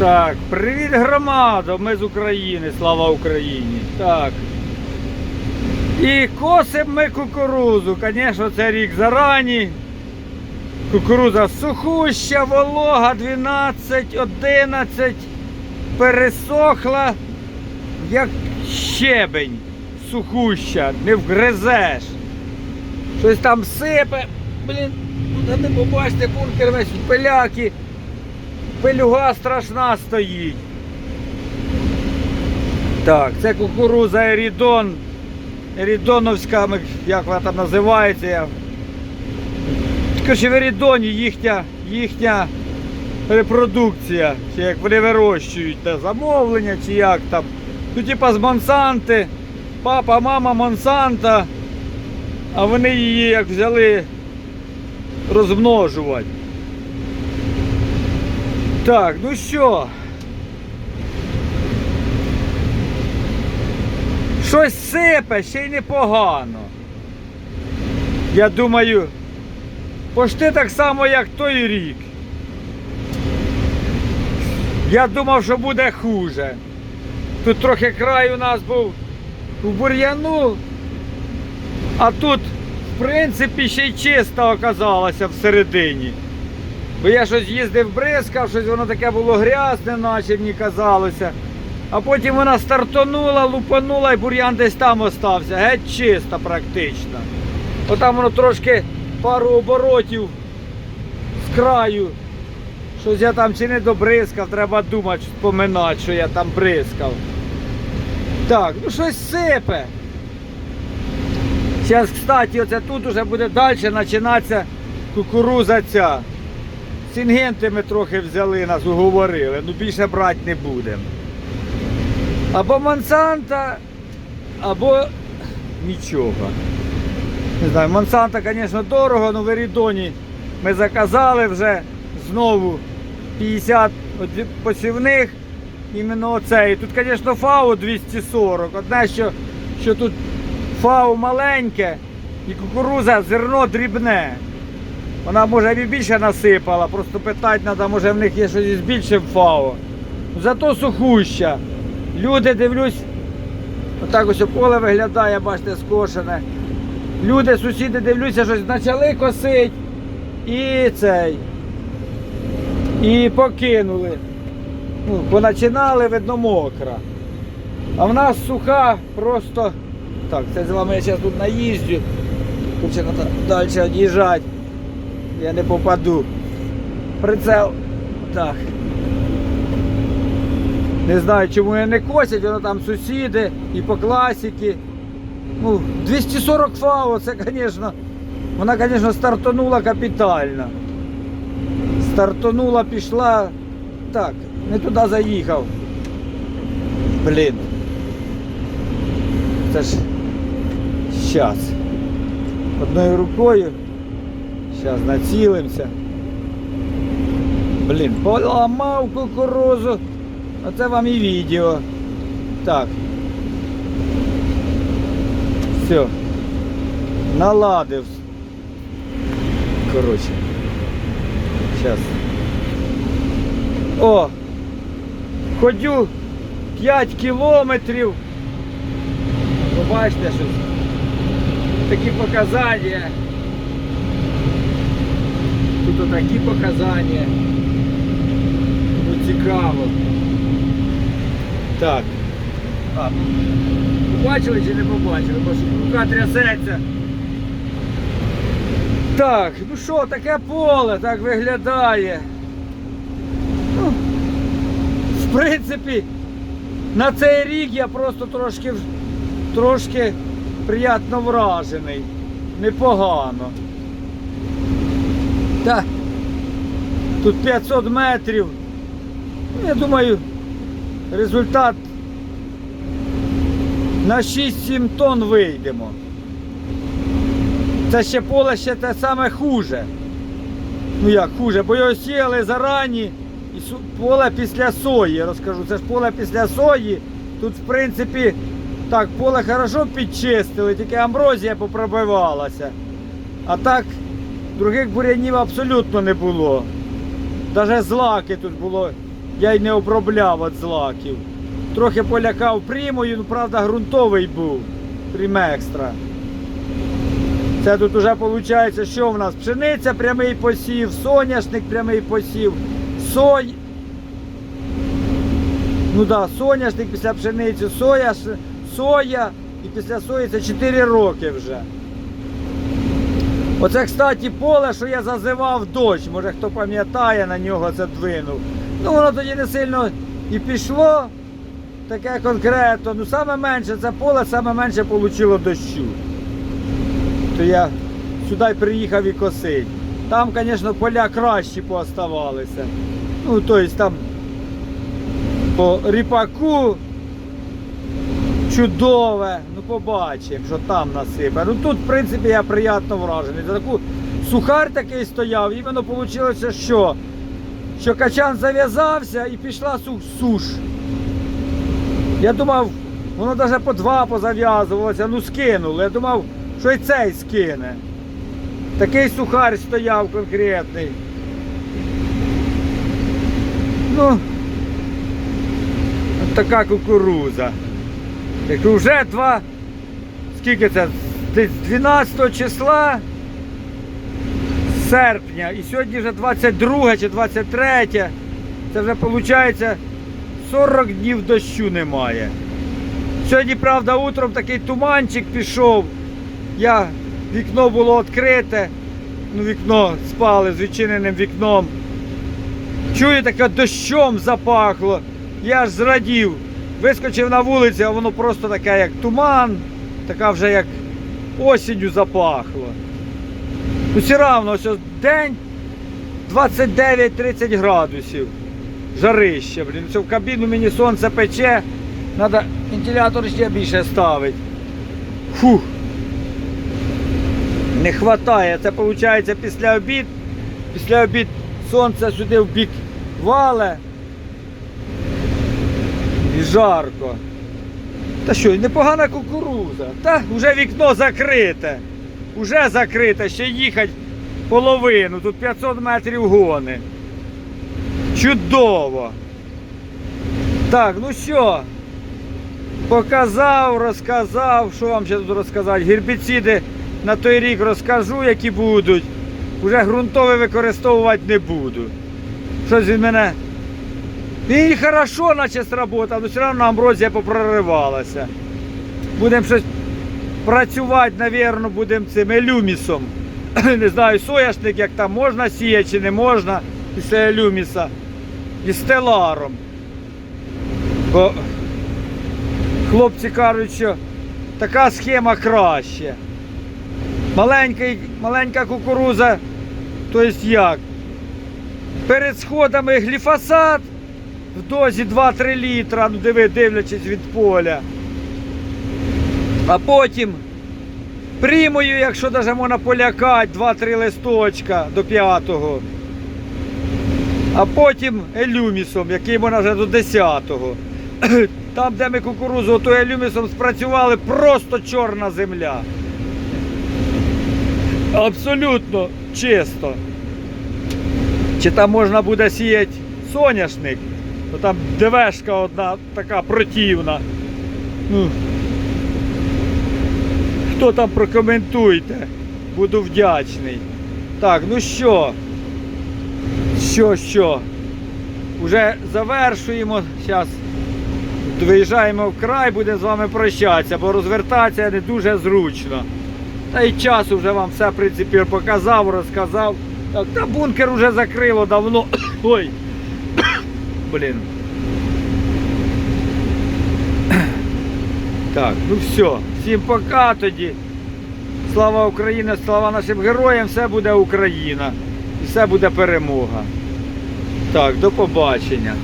Так, привіт громадо, ми з України, слава Україні. Так. І косимо ми кукурузу. Звісно, це рік зарані. Кукуруза сухуща, волога 12, 11, пересохла, як щебень сухуща, не вгризеш. Щось там сипе. Блін, ну, не побачите, бункер весь в пиляки. Пилюга страшна стоїть. Так, це кукуруза Ерідон. Ерідоновська, як вона там називається. Я... Короче, в Ерідоні їхня, їхня репродукція, чи як вони вирощують, те замовлення, чи як там. Ну, типа з Монсанти, папа, мама Монсанта, а вони її як взяли розмножувати. Так, ну що? Щось сипе, ще й непогано. Я думаю, пошти так само, як той рік. Я думав, що буде хуже. Тут трохи край у нас був у бур'яну, а тут, в принципі, ще й чисто оказалося всередині. Бо я щось їздив бризкав, щось воно таке було грязне, наче мені казалося. А потім вона стартонула, лупанула і бур'ян десь там остався. Геть чисто практично. Отам воно трошки пару оборотів з краю. Щось я там чи не добризкав, треба думати, споминати, що я там бризкав. Так, ну щось сипе. Зараз, кстати, оце тут уже буде далі починатися кукуруза ця. Сінгенти ми трохи взяли, нас уговорили, ну більше брати не будемо. Або Монсанта, або нічого. Не знаю, Монсанта, звісно, дорого, але в Ерідоні ми заказали вже знову 50 посівних. Іменно оцей. Тут, звісно, фау 240. Одне, що, що тут фау маленьке і кукуруза зерно дрібне. Вона може і більше насипала, просто питати треба, може в них є щось із більшим фау. Зато сухуща. Люди дивлюсь, отак ось поле виглядає, бачите, скошене. Люди, сусіди дивлюся, щось почали косить і цей. І покинули. Ну, поначинали, видно, мокра. А в нас суха просто. Так, це з вами я зараз тут наїздю. Хочу далі від'їжджати. Я не попаду. Прицел. Так. Не знаю, чому я не косять, воно там сусіди і по класіки. Ну, 240 фау, це, звісно, вона, звісно, стартанула капітально. Стартанула, пішла. Так, не туди заїхав. Блін. Це ж щас. Одною рукою. Зараз націлимося. Блін, поламав кукурузу. Оце вам і відео. Так. Все. Наладив. Коротше. Зараз. О! Ходю 5 кілометрів. Побачите щось. Такі показання. Тут отакі показання. Ну цікаво. Так. А, побачили чи не побачили? Бо рука трясеться. Так, ну що, таке поле так виглядає. Ну, в принципі, на цей рік я просто трошки, трошки приємно вражений. Непогано. Та, тут 500 метрів. Ну, Я думаю, результат на 6-7 тонн вийдемо. Це ще поле ще те саме хуже. Ну як хуже, бо його сіяли зарані. І поле після сої, розкажу. Це ж поле після сої. Тут, в принципі, так, поле хорошо підчистили, тільки амброзія попробивалася. А так, других бурянів абсолютно не було. Навіть злаки тут було я й не обробляв від злаків. Трохи полякав примою, ну правда ґрунтовий був. Екстра. Це тут уже виходить, що в нас? Пшениця прямий посів, соняшник прямий посів, сой. Ну да, соняшник після пшениці, соя, соя і після сої це 4 роки вже. Оце, кстати, поле, що я зазивав дощ, може хто пам'ятає, на нього це двинув. Ну воно тоді не сильно і пішло, таке конкретно. Ну саме менше це поле, саме менше отримало дощу. То я сюди приїхав і косить. Там, звісно, поля кращі пооставалися. Ну, тобто там по ріпаку чудове. Ну побачимо, що там насипе. Ну тут, в принципі, я приємно вражений. За таку сухар такий стояв, іменно вийшло, що? Що качан зав'язався і пішла суш. Я думав, воно навіть по два позав'язувалося, ну скинули. Я думав, що і цей скине. Такий сухар стояв конкретний. Ну, така кукуруза. Так вже два. Скільки це? Десь 12 числа серпня. І сьогодні вже 22 чи 23. Це вже виходить 40 днів дощу немає. Сьогодні, правда, утром такий туманчик пішов. Я, вікно було відкрите. Ну, вікно спали з відчиненим вікном. Чую, таке дощом запахло. Я аж зрадів. Вискочив на вулицю, а воно просто таке, як туман, така вже як осінню запахло. Ну, все равно, ось день 29-30 градусів. Жарище, блін. Це в кабіну мені сонце пече. Треба вентилятор ще більше ставити. Фух. Не вистачає. Це виходить після обід. Після обід сонце сюди в бік вале. Жарко. Та що, непогана кукуруза. Та вже вікно закрите. Уже закрите, ще їхати половину. Тут 500 метрів гони. Чудово. Так, ну що? Показав, розказав. Що вам ще тут розказати? Гербіциди на той рік розкажу, які будуть. Уже ґрунтове використовувати не буду. Щось він мене. Він хорошо наче сработав, але все одно амброзія попроривалася. Будемо щось працювати, напевно, будемо цим елюмісом. Не знаю, сояшник, як там можна сіяти чи не можна після елюміса. І стеларом. Бо хлопці кажуть, що така схема краще. Маленький, маленька кукуруза, тобто як? Перед сходами гліфосат в дозі 2-3 літра, ну диви, дивлячись від поля. А потім примою, якщо навіть можна полякати, 2-3 листочка до п'ятого. А потім елюмісом, який можна вже до 10-го. Там, де ми кукурузу ото елюмісом спрацювали, просто чорна земля. Абсолютно чисто. Чи там можна буде сіяти соняшник, то там девешка одна така противна. Ну, хто там прокоментуйте, буду вдячний. Так, ну що? Що, що? Уже завершуємо. Зараз виїжджаємо в край, будемо з вами прощатися, бо розвертатися не дуже зручно. Та й час вже вам все в принципі показав, розказав. Так, та бункер вже закрило давно. Ой. Блін. Так, ну все. Всім пока тоді. Слава Україні, слава нашим героям, все буде Україна. І все буде перемога. Так, до побачення.